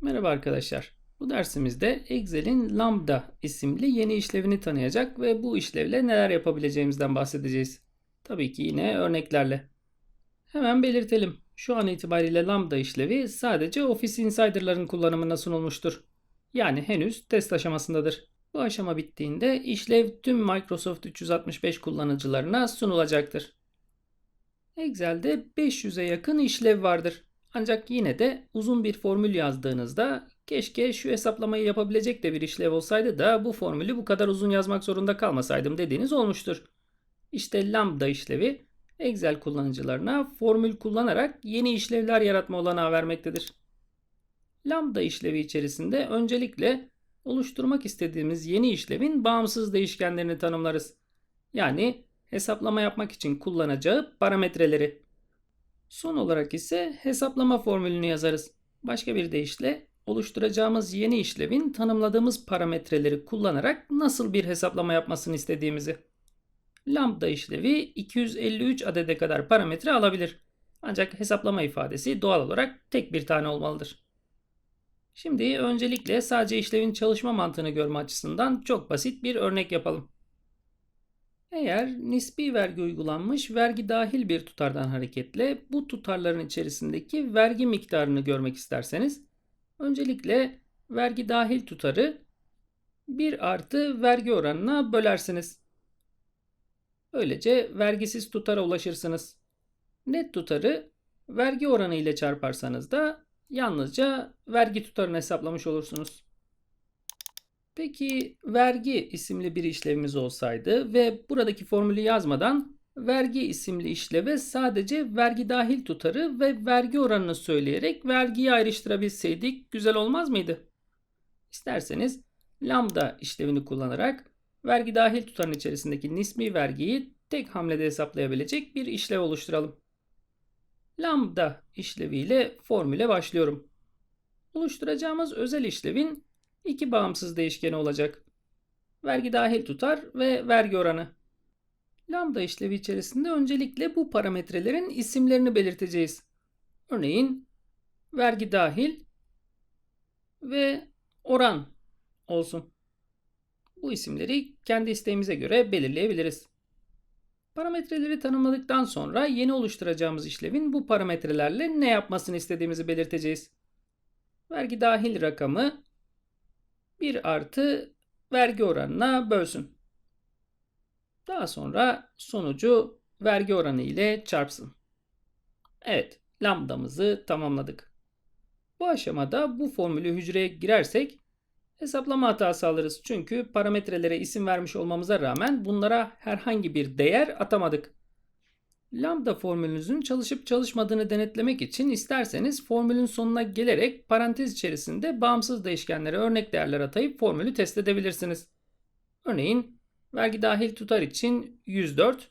Merhaba arkadaşlar. Bu dersimizde Excel'in Lambda isimli yeni işlevini tanıyacak ve bu işlevle neler yapabileceğimizden bahsedeceğiz. Tabii ki yine örneklerle. Hemen belirtelim. Şu an itibariyle Lambda işlevi sadece Office Insider'ların kullanımına sunulmuştur. Yani henüz test aşamasındadır. Bu aşama bittiğinde işlev tüm Microsoft 365 kullanıcılarına sunulacaktır. Excel'de 500'e yakın işlev vardır. Ancak yine de uzun bir formül yazdığınızda keşke şu hesaplamayı yapabilecek de bir işlev olsaydı da bu formülü bu kadar uzun yazmak zorunda kalmasaydım dediğiniz olmuştur. İşte lambda işlevi Excel kullanıcılarına formül kullanarak yeni işlevler yaratma olanağı vermektedir. Lambda işlevi içerisinde öncelikle oluşturmak istediğimiz yeni işlevin bağımsız değişkenlerini tanımlarız. Yani hesaplama yapmak için kullanacağı parametreleri. Son olarak ise hesaplama formülünü yazarız. Başka bir deyişle oluşturacağımız yeni işlevin tanımladığımız parametreleri kullanarak nasıl bir hesaplama yapmasını istediğimizi. Lambda işlevi 253 adede kadar parametre alabilir. Ancak hesaplama ifadesi doğal olarak tek bir tane olmalıdır. Şimdi öncelikle sadece işlevin çalışma mantığını görme açısından çok basit bir örnek yapalım. Eğer nispi vergi uygulanmış vergi dahil bir tutardan hareketle bu tutarların içerisindeki vergi miktarını görmek isterseniz öncelikle vergi dahil tutarı 1 artı vergi oranına bölersiniz. Böylece vergisiz tutara ulaşırsınız. Net tutarı vergi oranı ile çarparsanız da yalnızca vergi tutarını hesaplamış olursunuz. Peki vergi isimli bir işlevimiz olsaydı ve buradaki formülü yazmadan vergi isimli işleve sadece vergi dahil tutarı ve vergi oranını söyleyerek vergiyi ayrıştırabilseydik güzel olmaz mıydı? İsterseniz lambda işlevini kullanarak vergi dahil tutarın içerisindeki nispi vergiyi tek hamlede hesaplayabilecek bir işlev oluşturalım. Lambda işleviyle formüle başlıyorum. Oluşturacağımız özel işlevin iki bağımsız değişkeni olacak. Vergi dahil tutar ve vergi oranı. Lambda işlevi içerisinde öncelikle bu parametrelerin isimlerini belirteceğiz. Örneğin vergi dahil ve oran olsun. Bu isimleri kendi isteğimize göre belirleyebiliriz. Parametreleri tanımladıktan sonra yeni oluşturacağımız işlevin bu parametrelerle ne yapmasını istediğimizi belirteceğiz. Vergi dahil rakamı 1 artı vergi oranına bölsün. Daha sonra sonucu vergi oranı ile çarpsın. Evet, lambdamızı tamamladık. Bu aşamada bu formülü hücreye girersek hesaplama hatası alırız. Çünkü parametrelere isim vermiş olmamıza rağmen bunlara herhangi bir değer atamadık. Lambda formülünüzün çalışıp çalışmadığını denetlemek için isterseniz formülün sonuna gelerek parantez içerisinde bağımsız değişkenlere örnek değerler atayıp formülü test edebilirsiniz. Örneğin vergi dahil tutar için 104,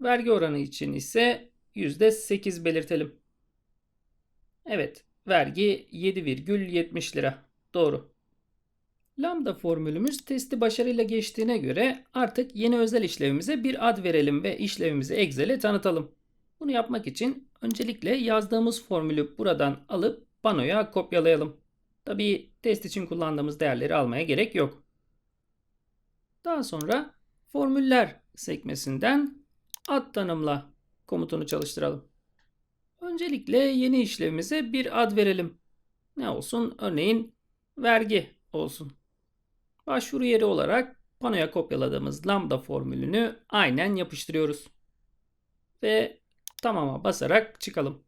vergi oranı için ise %8 belirtelim. Evet, vergi 7,70 lira. Doğru. Lambda formülümüz testi başarıyla geçtiğine göre artık yeni özel işlevimize bir ad verelim ve işlevimizi Excel'e tanıtalım. Bunu yapmak için öncelikle yazdığımız formülü buradan alıp panoya kopyalayalım. Tabii test için kullandığımız değerleri almaya gerek yok. Daha sonra formüller sekmesinden ad tanımla komutunu çalıştıralım. Öncelikle yeni işlevimize bir ad verelim. Ne olsun? Örneğin vergi olsun. Başvuru yeri olarak panoya kopyaladığımız lambda formülünü aynen yapıştırıyoruz. Ve tamama basarak çıkalım.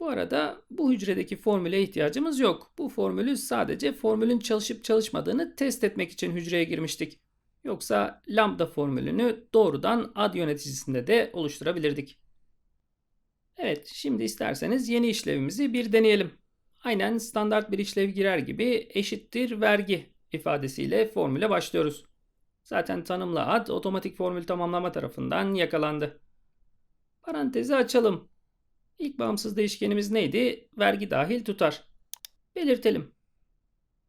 Bu arada bu hücredeki formüle ihtiyacımız yok. Bu formülü sadece formülün çalışıp çalışmadığını test etmek için hücreye girmiştik. Yoksa lambda formülünü doğrudan ad yöneticisinde de oluşturabilirdik. Evet, şimdi isterseniz yeni işlevimizi bir deneyelim. Aynen standart bir işlev girer gibi eşittir vergi ifadesiyle formüle başlıyoruz. Zaten tanımlı ad otomatik formül tamamlama tarafından yakalandı. Parantezi açalım. İlk bağımsız değişkenimiz neydi? Vergi dahil tutar. Belirtelim.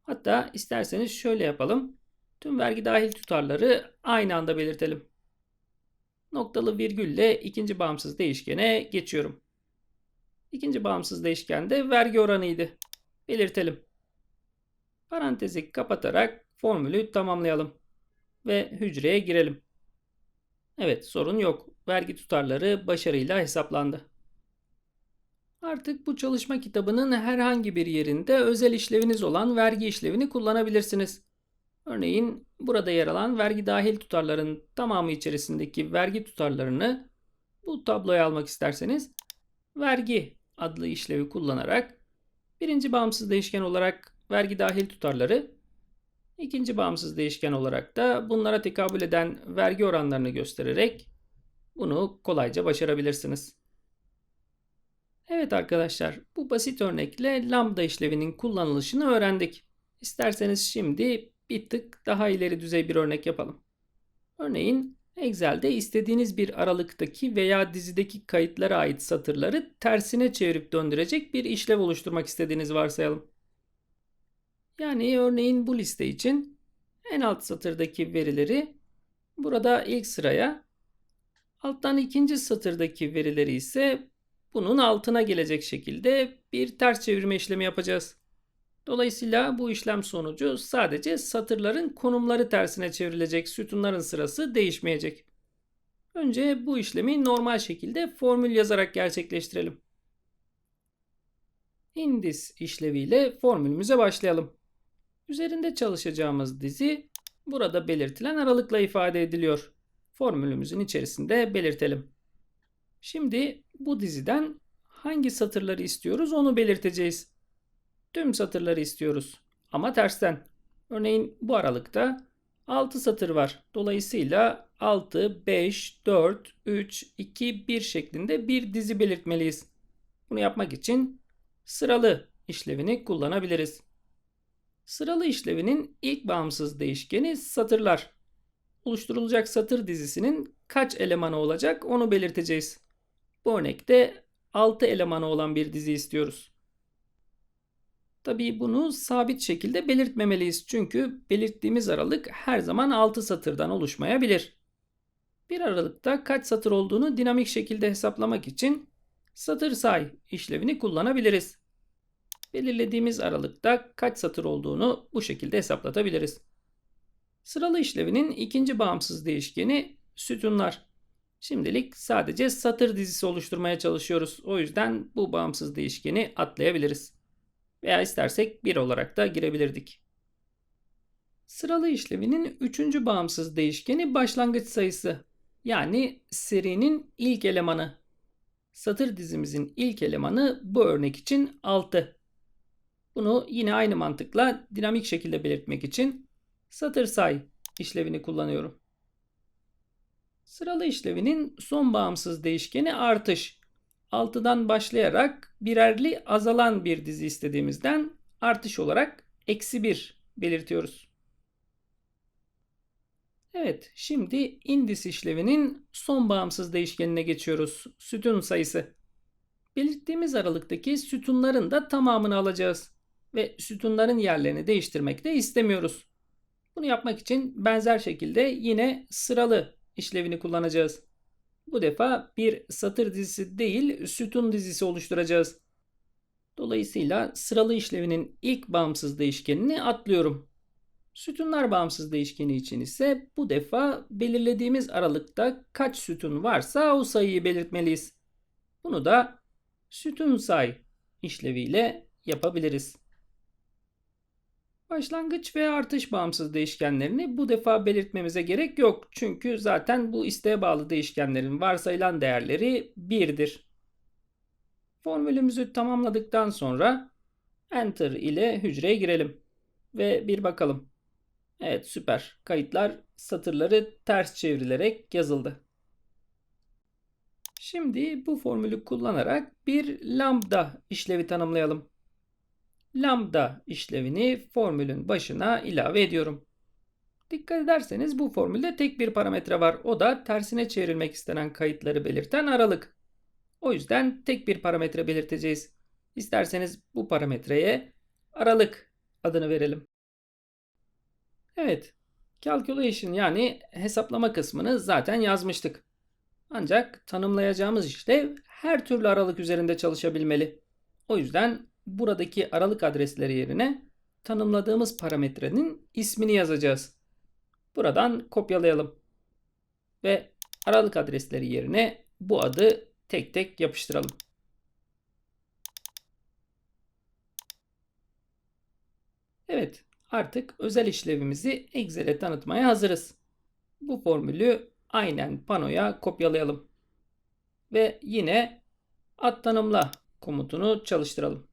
Hatta isterseniz şöyle yapalım. Tüm vergi dahil tutarları aynı anda belirtelim. Noktalı virgülle ikinci bağımsız değişkene geçiyorum. İkinci bağımsız değişken de vergi oranıydı. belirtelim. Parantezi kapatarak formülü tamamlayalım ve hücreye girelim. Evet sorun yok. Vergi tutarları başarıyla hesaplandı. Artık bu çalışma kitabının herhangi bir yerinde özel işleviniz olan vergi işlevini kullanabilirsiniz. Örneğin burada yer alan vergi dahil tutarların tamamı içerisindeki vergi tutarlarını bu tabloya almak isterseniz vergi adlı işlevi kullanarak birinci bağımsız değişken olarak vergi dahil tutarları, ikinci bağımsız değişken olarak da bunlara tekabül eden vergi oranlarını göstererek bunu kolayca başarabilirsiniz. Evet arkadaşlar, bu basit örnekle lambda işlevinin kullanılışını öğrendik. İsterseniz şimdi bir tık daha ileri düzey bir örnek yapalım. Örneğin Excel'de istediğiniz bir aralıktaki veya dizideki kayıtlara ait satırları tersine çevirip döndürecek bir işlev oluşturmak istediğinizi varsayalım. Yani örneğin bu liste için en alt satırdaki verileri burada ilk sıraya, alttan ikinci satırdaki verileri ise bunun altına gelecek şekilde bir ters çevirme işlemi yapacağız. Dolayısıyla bu işlem sonucu sadece satırların konumları tersine çevrilecek, sütunların sırası değişmeyecek. Önce bu işlemi normal şekilde formül yazarak gerçekleştirelim. Indis işleviyle formülümüze başlayalım. Üzerinde çalışacağımız dizi burada belirtilen aralıkla ifade ediliyor. Formülümüzün içerisinde belirtelim. Şimdi bu diziden hangi satırları istiyoruz onu belirteceğiz. Tüm satırları istiyoruz ama tersten. Örneğin bu aralıkta 6 satır var. Dolayısıyla 6, 5, 4, 3, 2, 1 şeklinde bir dizi belirtmeliyiz. Bunu yapmak için sıralı işlevini kullanabiliriz. Sıralı işlevinin ilk bağımsız değişkeni satırlar. Oluşturulacak satır dizisinin kaç elemanı olacak onu belirteceğiz. Bu örnekte 6 elemanı olan bir dizi istiyoruz. Tabii bunu sabit şekilde belirtmemeliyiz. Çünkü belirttiğimiz aralık her zaman 6 satırdan oluşmayabilir. Bir aralıkta kaç satır olduğunu dinamik şekilde hesaplamak için satır say işlevini kullanabiliriz. Belirlediğimiz aralıkta kaç satır olduğunu bu şekilde hesaplatabiliriz. Sıralı işlevinin ikinci bağımsız değişkeni sütunlar. Şimdilik sadece satır dizisi oluşturmaya çalışıyoruz. O yüzden bu bağımsız değişkeni atlayabiliriz. Veya istersek 1 olarak da girebilirdik. Sıralı işlevinin üçüncü bağımsız değişkeni başlangıç sayısı. Yani serinin ilk elemanı. Satır dizimizin ilk elemanı bu örnek için 6. Bunu yine aynı mantıkla dinamik şekilde belirtmek için satır say işlevini kullanıyorum. Sıralı işlevinin son bağımsız değişkeni artış. 6'dan başlayarak birerli azalan bir dizi istediğimizden artış olarak eksi 1 belirtiyoruz. Evet, şimdi indis işlevinin son bağımsız değişkenine geçiyoruz. Sütun sayısı. Belirttiğimiz aralıktaki sütunların da tamamını alacağız. Ve sütunların yerlerini değiştirmek de istemiyoruz. Bunu yapmak için benzer şekilde yine sıralı işlevini kullanacağız. Bu defa bir satır dizisi değil sütun dizisi oluşturacağız. Dolayısıyla sıralı işlevinin ilk bağımsız değişkenini atlıyorum. Sütunlar bağımsız değişkeni için ise bu defa belirlediğimiz aralıkta kaç sütun varsa o sayıyı belirtmeliyiz. Bunu da sütun say işleviyle yapabiliriz. Başlangıç ve artış bağımsız değişkenlerini bu defa belirtmemize gerek yok. Çünkü zaten bu isteğe bağlı değişkenlerin varsayılan değerleri 1'dir. Formülümüzü tamamladıktan sonra Enter ile hücreye girelim. Ve bir bakalım. Evet süper. Kayıtlar satırları ters çevrilerek yazıldı. Şimdi bu formülü kullanarak bir lambda işlevi tanımlayalım lambda işlevini formülün başına ilave ediyorum. Dikkat ederseniz bu formülde tek bir parametre var. O da tersine çevrilmek istenen kayıtları belirten aralık. O yüzden tek bir parametre belirteceğiz. İsterseniz bu parametreye aralık adını verelim. Evet, calculation yani hesaplama kısmını zaten yazmıştık. Ancak tanımlayacağımız işlev her türlü aralık üzerinde çalışabilmeli. O yüzden buradaki aralık adresleri yerine tanımladığımız parametrenin ismini yazacağız. Buradan kopyalayalım. Ve aralık adresleri yerine bu adı tek tek yapıştıralım. Evet, artık özel işlevimizi Excel'e tanıtmaya hazırız. Bu formülü aynen panoya kopyalayalım. Ve yine ad tanımla komutunu çalıştıralım.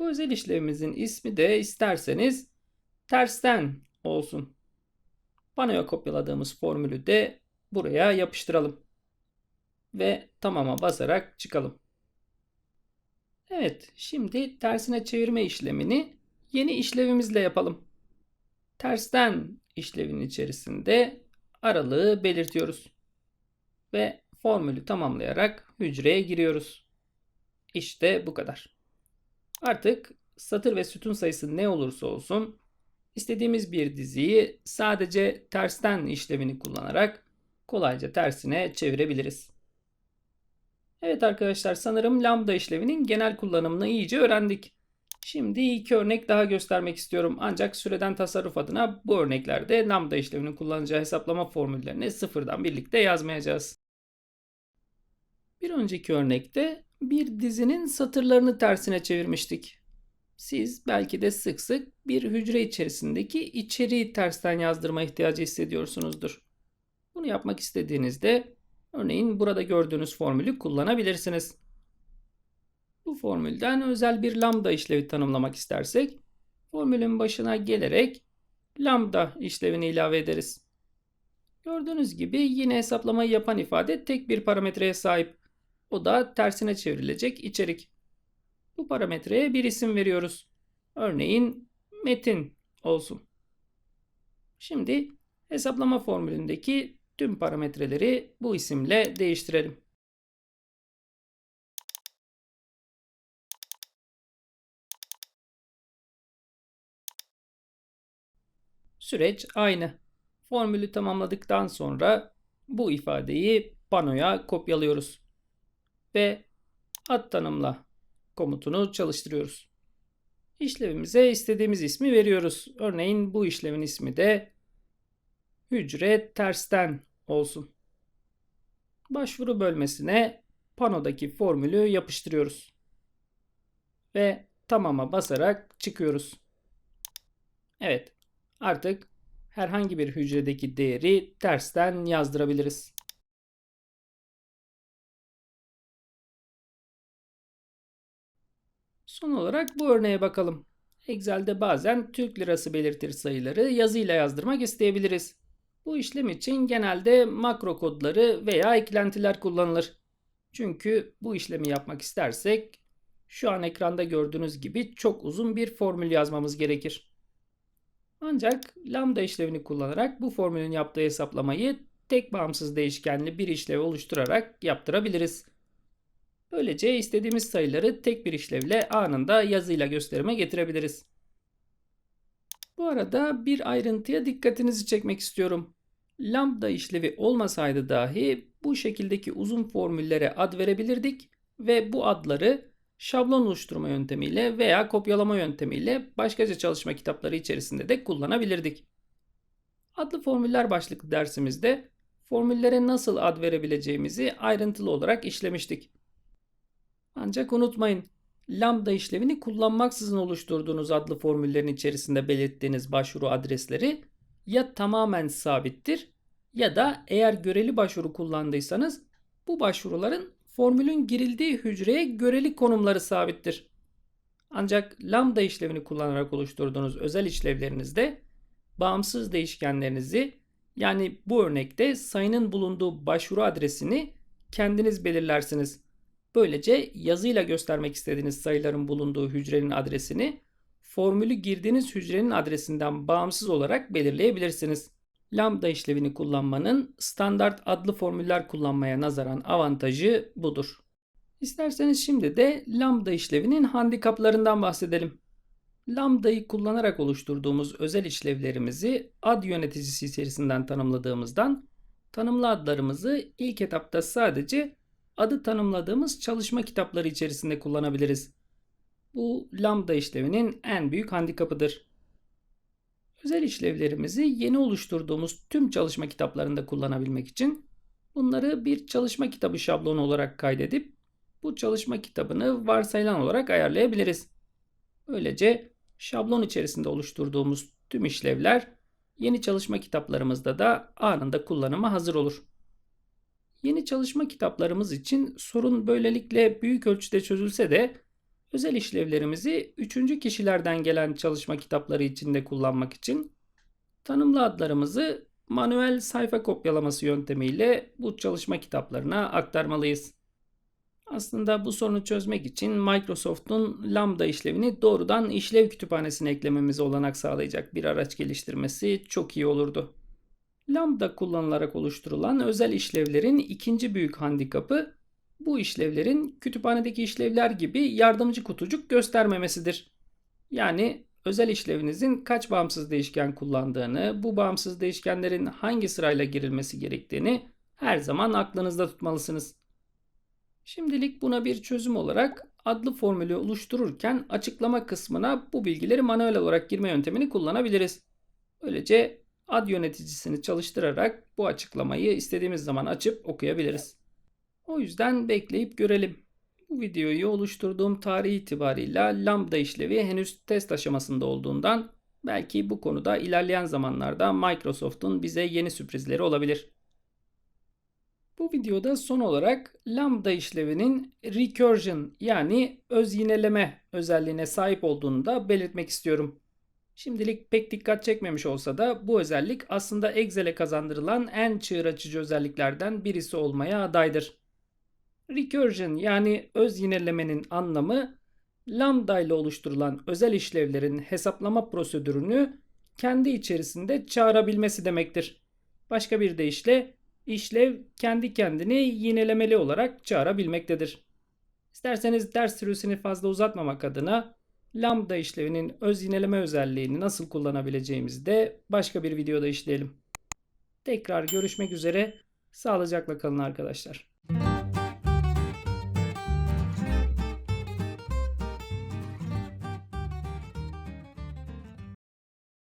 Bu özel işlevimizin ismi de isterseniz tersten olsun. Panoya kopyaladığımız formülü de buraya yapıştıralım. Ve tamama basarak çıkalım. Evet, şimdi tersine çevirme işlemini yeni işlevimizle yapalım. Tersten işlevinin içerisinde aralığı belirtiyoruz. Ve formülü tamamlayarak hücreye giriyoruz. İşte bu kadar. Artık satır ve sütun sayısı ne olursa olsun istediğimiz bir diziyi sadece tersten işlemini kullanarak kolayca tersine çevirebiliriz. Evet arkadaşlar sanırım lambda işlevinin genel kullanımını iyice öğrendik. Şimdi iki örnek daha göstermek istiyorum. Ancak süreden tasarruf adına bu örneklerde lambda işlevinin kullanacağı hesaplama formüllerini sıfırdan birlikte yazmayacağız. Bir önceki örnekte bir dizinin satırlarını tersine çevirmiştik. Siz belki de sık sık bir hücre içerisindeki içeriği tersten yazdırma ihtiyacı hissediyorsunuzdur. Bunu yapmak istediğinizde örneğin burada gördüğünüz formülü kullanabilirsiniz. Bu formülden özel bir lambda işlevi tanımlamak istersek formülün başına gelerek lambda işlevini ilave ederiz. Gördüğünüz gibi yine hesaplamayı yapan ifade tek bir parametreye sahip. O da tersine çevrilecek içerik. Bu parametreye bir isim veriyoruz. Örneğin metin olsun. Şimdi hesaplama formülündeki tüm parametreleri bu isimle değiştirelim. Süreç aynı. Formülü tamamladıktan sonra bu ifadeyi panoya kopyalıyoruz. Ve ad tanımla komutunu çalıştırıyoruz. İşlevimize istediğimiz ismi veriyoruz. Örneğin bu işlemin ismi de hücre tersten olsun. Başvuru bölmesine panodaki formülü yapıştırıyoruz. Ve tamama basarak çıkıyoruz. Evet, artık herhangi bir hücredeki değeri tersten yazdırabiliriz. Son olarak bu örneğe bakalım. Excel'de bazen Türk lirası belirtir sayıları yazıyla yazdırmak isteyebiliriz. Bu işlem için genelde makro kodları veya eklentiler kullanılır. Çünkü bu işlemi yapmak istersek şu an ekranda gördüğünüz gibi çok uzun bir formül yazmamız gerekir. Ancak lambda işlevini kullanarak bu formülün yaptığı hesaplamayı tek bağımsız değişkenli bir işlev oluşturarak yaptırabiliriz. Böylece istediğimiz sayıları tek bir işlevle anında yazıyla gösterime getirebiliriz. Bu arada bir ayrıntıya dikkatinizi çekmek istiyorum. Lambda işlevi olmasaydı dahi bu şekildeki uzun formüllere ad verebilirdik ve bu adları şablon oluşturma yöntemiyle veya kopyalama yöntemiyle başkaca çalışma kitapları içerisinde de kullanabilirdik. Adlı formüller başlıklı dersimizde formüllere nasıl ad verebileceğimizi ayrıntılı olarak işlemiştik. Ancak unutmayın lambda işlevini kullanmaksızın oluşturduğunuz adlı formüllerin içerisinde belirttiğiniz başvuru adresleri ya tamamen sabittir ya da eğer göreli başvuru kullandıysanız bu başvuruların formülün girildiği hücreye göreli konumları sabittir. Ancak lambda işlevini kullanarak oluşturduğunuz özel işlevlerinizde bağımsız değişkenlerinizi yani bu örnekte sayının bulunduğu başvuru adresini kendiniz belirlersiniz. Böylece yazıyla göstermek istediğiniz sayıların bulunduğu hücrenin adresini formülü girdiğiniz hücrenin adresinden bağımsız olarak belirleyebilirsiniz. Lambda işlevini kullanmanın standart adlı formüller kullanmaya nazaran avantajı budur. İsterseniz şimdi de lambda işlevinin handikaplarından bahsedelim. Lambda'yı kullanarak oluşturduğumuz özel işlevlerimizi ad yöneticisi içerisinden tanımladığımızdan tanımlı adlarımızı ilk etapta sadece adı tanımladığımız çalışma kitapları içerisinde kullanabiliriz. Bu lambda işlevinin en büyük handikapıdır. Özel işlevlerimizi yeni oluşturduğumuz tüm çalışma kitaplarında kullanabilmek için bunları bir çalışma kitabı şablonu olarak kaydedip bu çalışma kitabını varsayılan olarak ayarlayabiliriz. Böylece şablon içerisinde oluşturduğumuz tüm işlevler yeni çalışma kitaplarımızda da anında kullanıma hazır olur. Yeni çalışma kitaplarımız için sorun böylelikle büyük ölçüde çözülse de özel işlevlerimizi üçüncü kişilerden gelen çalışma kitapları içinde kullanmak için tanımlı adlarımızı manuel sayfa kopyalaması yöntemiyle bu çalışma kitaplarına aktarmalıyız. Aslında bu sorunu çözmek için Microsoft'un Lambda işlevini doğrudan işlev kütüphanesine eklememize olanak sağlayacak bir araç geliştirmesi çok iyi olurdu. Lambda kullanılarak oluşturulan özel işlevlerin ikinci büyük handikapı bu işlevlerin kütüphanedeki işlevler gibi yardımcı kutucuk göstermemesidir. Yani özel işlevinizin kaç bağımsız değişken kullandığını, bu bağımsız değişkenlerin hangi sırayla girilmesi gerektiğini her zaman aklınızda tutmalısınız. Şimdilik buna bir çözüm olarak adlı formülü oluştururken açıklama kısmına bu bilgileri manuel olarak girme yöntemini kullanabiliriz. Böylece ad yöneticisini çalıştırarak bu açıklamayı istediğimiz zaman açıp okuyabiliriz. O yüzden bekleyip görelim. Bu videoyu oluşturduğum tarih itibarıyla lambda işlevi henüz test aşamasında olduğundan belki bu konuda ilerleyen zamanlarda Microsoft'un bize yeni sürprizleri olabilir. Bu videoda son olarak lambda işlevinin recursion yani öz yineleme özelliğine sahip olduğunu da belirtmek istiyorum. Şimdilik pek dikkat çekmemiş olsa da bu özellik aslında Excel'e kazandırılan en çığır açıcı özelliklerden birisi olmaya adaydır. Recursion yani öz yinelemenin anlamı lambda ile oluşturulan özel işlevlerin hesaplama prosedürünü kendi içerisinde çağırabilmesi demektir. Başka bir deyişle işlev kendi kendini yinelemeli olarak çağırabilmektedir. İsterseniz ders sürüsünü fazla uzatmamak adına lambda işlevinin öz yineleme özelliğini nasıl kullanabileceğimizi de başka bir videoda işleyelim. Tekrar görüşmek üzere. Sağlıcakla kalın arkadaşlar.